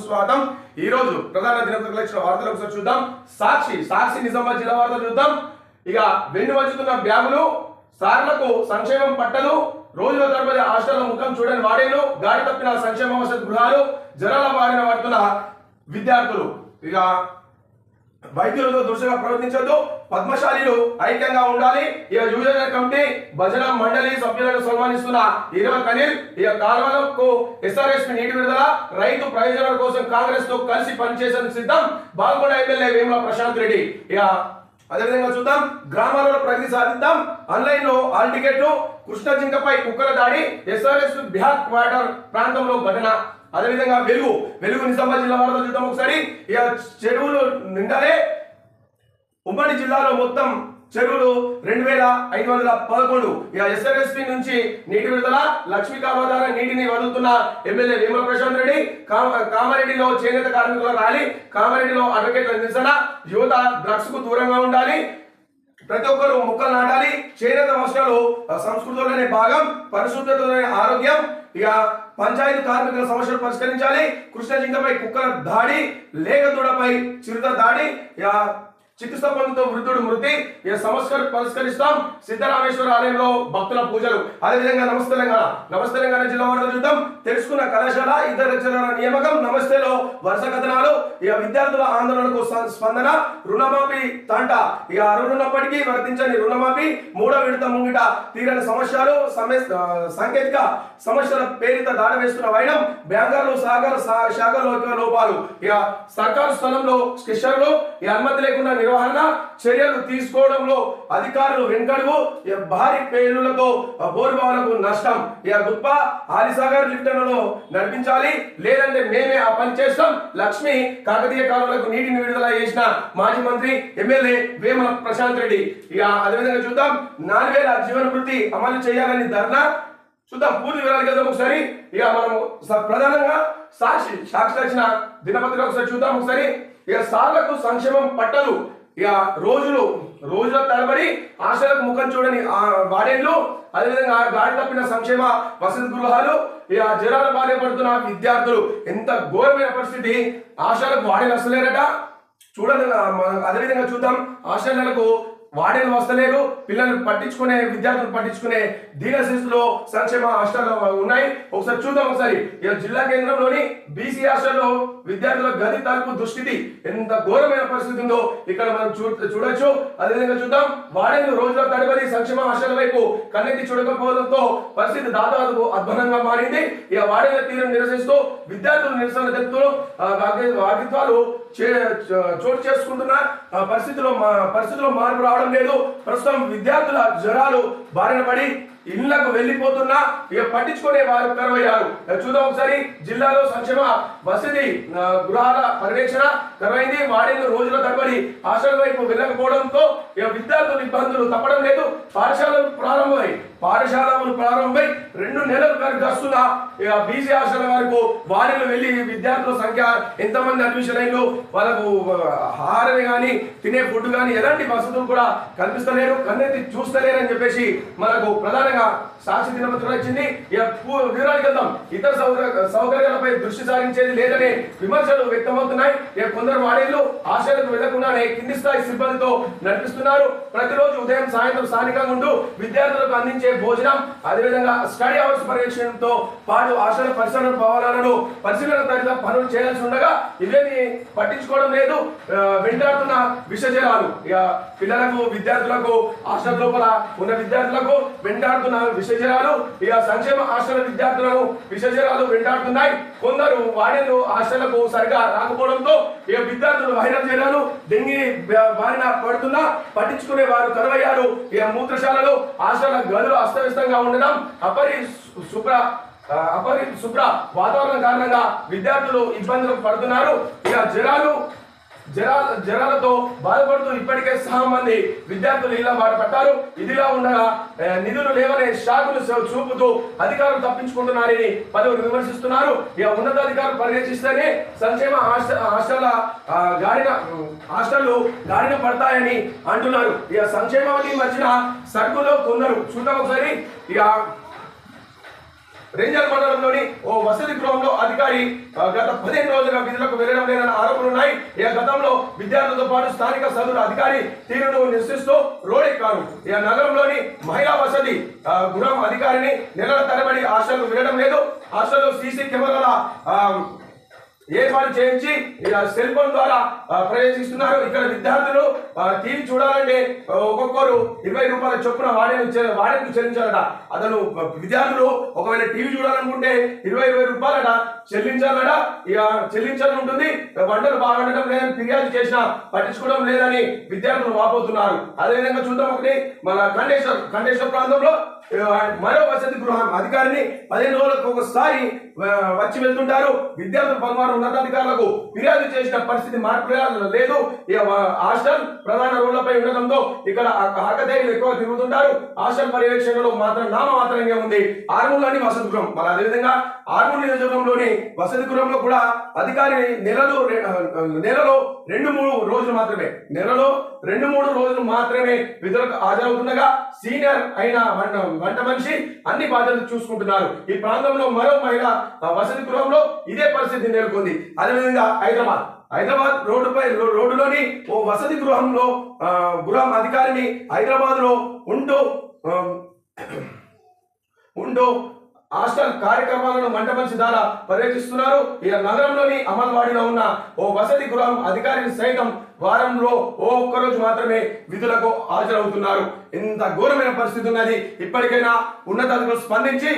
సుస్వాగతం ఈ రోజు ప్రధాన దినపత్రికలు ఇచ్చిన వార్తలు ఒకసారి చూద్దాం. సాక్షి సాక్షి నిజామాబాద్ జిల్లా వార్తలు చూద్దాం. ఇక వెన్ను వంచుతున్న బ్యాగులు సార్లకు సంక్షేమం పట్టలు రోజుల తరబడి హాస్టల్లో ముఖం చూడని వాడేలు గాడి తప్పిన సంక్షేమ వసతి గృహాలు జ్వరాల బారిన పడుతున్న విద్యార్థులు. ఇక వైద్యులతో దురుసుగా ప్రవర్తించొద్దు. పద్మశాలీలు ఐక్యంగా ఉండాలి. ఇక యువజన కమిటీ భజన మండలి సభ్యులను సన్మానిస్తున్న ఇరవై కనీల్ ఇక కాల్వలకు ఎస్ఆర్ఎస్ నీటి విడుదల రైతు ప్రయోజనాల కోసం కాంగ్రెస్తో కలిసి పనిచేసేందుకు సిద్ధం బాల్కొండ ఎమ్మెల్యే వేముల ప్రశాంత్ రెడ్డి. ఇక అదేవిధంగా చూద్దాం. గ్రామాలలో ప్రగతి సాధిద్దాం. ఆన్లైన్లో ఆల్ టికెట్లు కృష్ణ జింకపై కుక్కల దాడి ఎస్ఆర్ఎస్ బిహార్ క్వార్టర్ ప్రాంతంలో ఘటన. అదేవిధంగా వెలుగు వెలుగు నిజామాబాద్ జిల్లా వారితో చూద్దాం ఒకసారి. ఇక చెరువులు నిండాలే. ఉమ్మడి జిల్లాలో మొత్తం చెరువులు రెండు వేల ఐదు వందల పదకొండు. ఇక ఎస్ఆర్ఎస్పి నుంచి నీటి విడుదల లక్ష్మీ కాలువ నీటిని వదులుతున్న ఎమ్మెల్యే వేముల ప్రశాంత్ రెడ్డి కామ- కామారెడ్డిలో చేనేత కార్మికుల ర్యాలీ కామారెడ్డిలో అడ్వకేట్ల నిరసన యువత డ్రగ్స్కు దూరంగా ఉండాలి ప్రతి ఒక్కరు మొక్కలు నాటాలి చేనేత వస్త్రాలు సంస్కృతిలోనే భాగం పరిశుభ్రతలోనే ఆరోగ్యం ఇక పంచాయతీ కార్మికుల సమస్యలు పరిష్కరించాలి. కృష్ణ జింకపై కుక్కల దాడి లేగదూడపై చిరుత దాడి ఇక చికిత్స పొందుతూ వృద్ధుడు మృతి ఈ పరిష్కరిస్తాం సిద్ధరామేశ్వర ఆలయంలో భక్తుల పూజలు. అదేవిధంగా నమస్తే తెలంగాణ. నమస్తే తెలంగాణ జిల్లా వారిలో చూద్దాం. తెలుసుకున్న కళాశాల ఇద్దరు లెక్చరర్ల నియామకం నమస్తేలో వరుస కథనాలు ఇక విద్యార్థుల ఆందోళనకు స్పందన రుణమాఫీ తంట. ఇక అరుణున్నప్పటికీ వర్తించని రుణమాఫీ మూడో విడత ముంగిట తీరని సమస్యలు సాంకేతిక సమస్యల పేరిత దాడి వేస్తున్న వైనం బ్యాంకర్లు సాగర్ శాఖలో లోపాలు. ఇక సర్కారు స్థలంలో స్కెషర్లు ఈ అనుమతి లేకుండా నిర్వహణ చర్యలు తీసుకోవడంలో అధికారులు వెంకడుగు భారీ పేలులతో బోరుబావులకు నష్టం. ఇక గుప్ప ఆలిసాగర్ లిఫ్టన్లను నడిపించాలి. లేదంటే మేమే ఆ పని చేస్తాం. లక్ష్మి కాకతీయ కాలువలకు నీటిని విడుదల చేసిన మాజీ మంత్రి ఎమ్మెల్యే వేమల ప్రశాంత్ రెడ్డి. ఇక అదేవిధంగా చూద్దాం. నాలుగు వేల జీవన వృత్తి అమలు చేయాలని ధర్నా. చూద్దాం. పూర్తి వివరాలు కదా ఒకసారి. ఇక మనం ప్రధానంగా సాక్షి సాక్షి దినపత్రిక ఒకసారి చూద్దాం ఒకసారి. ఇక సార్లకు సంక్షేమం పట్టలు ఇక రోజులు రోజుల తరబడి ఆశలకు ముఖం చూడని ఆ వాడేళ్ళు అదేవిధంగా గాడి తప్పిన సంక్షేమ వసతి గృహాలు ఇక జ్వరాల బాధ పడుతున్న విద్యార్థులు ఎంత ఘోరమైన పరిస్థితి. ఆశలకు వాడేలు వస్తలేరట చూడండి అదేవిధంగా చూద్దాం. ఆశలకు వాడేలు వస్తలేరు పిల్లలు పట్టించుకునే విద్యార్థులు పట్టించుకునే దీన సంక్షేమ హాస్టల్ ఉన్నాయి. ఒకసారి చూద్దాం ఒకసారి. జిల్లా కేంద్రంలోని బీసీ హాస్టల్లో విద్యార్థుల గది తలుపు దుస్థితి ఎంత ఘోరమైన పరిస్థితి ఉందో ఇక్కడ మనం చూ చూడొచ్చు. అదేవిధంగా చూద్దాం. వాడేలు రోజుల తడబడి సంక్షేమ హాస్టల్ వైపు కన్నెత్తి చూడకపోవడంతో పరిస్థితి దాదాపు అద్భుతంగా మారింది. ఇక వాడేల తీరును నిరసిస్తూ విద్యార్థులు నిరసన తెలుపుతూ ఆ, చే- చోటు చేసుకుంటున్న ఆ, పరిస్థితిలో మా- పరిస్థితిలో మార్పు రావడం లేదు. ప్రస్తుతం విద్యార్థుల జ్వరాలు బారిన పడి ఇళ్ళకు వెళ్ళిపోతున్నా ఇక పట్టించుకునే వారు కరువయ్యారు చూద్దాం ఒకసారి జిల్లాలో సంక్షేమ వసతి గృహాల పర్యవేక్షణ కరువైంది వాడేందు రోజుల తరబడి హాస్టల్ వైపు వెళ్ళకపోవడంతో ఇక విద్యార్థులు ఇబ్బందులు తప్పడం లేదు. పాఠశాలలు ప్రారంభమై పాఠశాలలు ప్రారంభమై రెండు నెలలు గస్తున్న ఇక బీసీ హాస్టల్ వరకు వారిలో వెళ్ళి విద్యార్థుల సంఖ్య ఎంతమంది అడ్మిషన్ అయ్యారు వాళ్ళకు ఆహారమే కానీ తినే ఫుడ్ కానీ ఎలాంటి వసతులు కూడా కల్పిస్తలేరు కన్నెత్తి చూస్తలేరని చెప్పేసి మనకు ప్రధానంగా సాక్షి దినపత్రం వచ్చింది వివరాలకు వెళ్దాం. ఇతర సౌకర్య సౌకర్యాలపై దృష్టి సారించేది లేదనే విమర్శలు వ్యక్తమవుతున్నాయి. కొందరు వాడేళ్ళు ఆశలకు వెళ్ళకుండానే కింది స్థాయి సిబ్బందితో నడిపిస్తున్నారు. ప్రతిరోజు ఉదయం సాయంత్రం స్థానికంగా ఉంటూ విద్యార్థులకు అందించే భోజనం అదేవిధంగా స్టడీ అవర్స్ పర్యవేక్షణతో పాటు హాస్టల్ పరిశీలన భవనాలను పరిశీలన తదితర పనులు చేయాల్సి ఉండగా ఇవేమి పట్టించుకోవడం లేదు. వెంటాడుతున్న విషజలాలు ఇక పిల్లలకు విద్యార్థులకు హాస్టల్ లోపల ఉన్న విద్యార్థులకు వెంటాడుతున్న విషజలాలు ఇక సంక్షేమ హాస్టల్ విద్యార్థులను విషజలాలు వెంటాడుతున్నాయి. కొందరు వాడేందు హాస్టళ్ళకు సరిగా రాకపోవడంతో ఇక విద్యార్థులు వైరల్ జ్వరాలు డెంగీ బారిన పడుతున్నా. పట్టించుకునే వారు కరువయ్యారు. ఇక మూత్రశాలలు హాస్టల్ గదులు అస్తవ్యస్తంగా ఉండడం అపరి శుభ్ర అపరి శుభ్ర వాతావరణం కారణంగా విద్యార్థులు ఇబ్బందులు పడుతున్నారు. ఇక జ్వరాలు జరాల జరాలతో బాధపడుతూ ఇప్పటికే సహా మంది విద్యార్థులు ఇలా బాధపడ్డారు ఇదిలా ఉండగా నిధులు లేవనే షాకులు చూపుతూ అధికారులు తప్పించుకుంటున్నారని పలువురు విమర్శిస్తున్నారు. ఇక ఉన్నతాధికారులు పర్యవేక్షిస్తేనే సంక్షేమ హాస్టల్ హాస్టల్ గాడిన హాస్టళ్ళు గాడిన పడతాయని అంటున్నారు. ఇక సంక్షేమానికి మధ్యన సరుకులో కొందరు చూద్దాం ఒకసారి. ఇక రేంజర్ మండలంలోని ఓ వసతి గృహంలో అధికారి గత పదిహేను రోజులుగా విధులకు వెళ్ళడం లేదన్న ఆరోపణలు ఉన్నాయి. ఇక గతంలో విద్యార్థులతో పాటు స్థానిక సదురు అధికారి తీరును నిశ్చిస్తూ రోడెక్కారు. ఇక నగరంలోని మహిళా వసతి గృహం అధికారిని నెలల తరబడి ఆశలు వినడం లేదు. ఆశలు సీసీ కెమెరాల ఏర్పాటు చేయించి ఇలా సెల్ ఫోన్ ద్వారా ప్రవేశిస్తున్నారు. ఇక్కడ విద్యార్థులు టీవీ చూడాలంటే ఒక్కొక్కరు ఇరవై రూపాయల చొప్పున వాడే వాడేందుకు చెల్లించాలట. అతను విద్యార్థులు ఒకవేళ టీవీ చూడాలనుకుంటే ఇరవై ఇరవై రూపాయలట చెల్లించాలట. ఇక చెల్లించాలని ఉంటుంది. వంటలు బాగుండటం లేదని ఫిర్యాదు చేసినా పట్టించుకోవడం లేదని విద్యార్థులు వాపోతున్నారు. అదేవిధంగా చూద్దాం ఒకటి. మన ఖండేశ్వర్ ఖండేశ్వర్ ప్రాంతంలో మరో వసతి గృహం అధికారిని పదిహేను రోజులకు ఒకసారి వచ్చి వెళ్తుంటారు. విద్యార్థులు బంగారం ఉన్నతాధికారులకు ఫిర్యాదు చేసిన పరిస్థితి మార్పు లేదు. హాస్టల్ ప్రధాన రోడ్లపై ఉండడంతో ఇక్కడ ఆకదేయులు ఎక్కువ తిరుగుతుంటారు. హాస్టల్ పర్యవేక్షణలో మాత్రం నామ మాత్రంగా ఉంది. ఆర్మూర్లోని వసతి గృహం మరి అదేవిధంగా ఆర్మూర్ నియోజకవర్గంలోని వసతి గృహంలో కూడా అధికారి నెలలో నెలలో రెండు మూడు రోజులు మాత్రమే. నెలలో రెండు మూడు రోజులు మాత్రమే విధులకు హాజరవుతుండగా సీనియర్ అయిన వంట వంట మనిషి అన్ని బాధ్యతలు చూసుకుంటున్నారు. ఈ ప్రాంతంలో మరో మహిళ ఆ, వసతి గృహంలో ఇదే పరిస్థితి నెలకొంది. అదేవిధంగా హైదరాబాద్. హైదరాబాద్ రోడ్డుపై రోడ్డులోని ఓ వసతి గృహంలో గృహం అధికారిని హైదరాబాద్లో ఉంటూ ఉంటూ హాస్టల్ కార్యక్రమాలను మంటపంచి ద్వారా పర్యటిస్తున్నారు. ఇక నగరంలోని అమల్వాడిలో ఉన్న ఓ వసతి గృహం అధికారిని సైతం వారంలో ఓ ఒక్కరోజు మాత్రమే విధులకు హాజరవుతున్నారు. ఇంత ఘోరమైన పరిస్థితి ఉన్నది. ఇప్పటికైనా ఉన్నతాధికారులు స్పందించి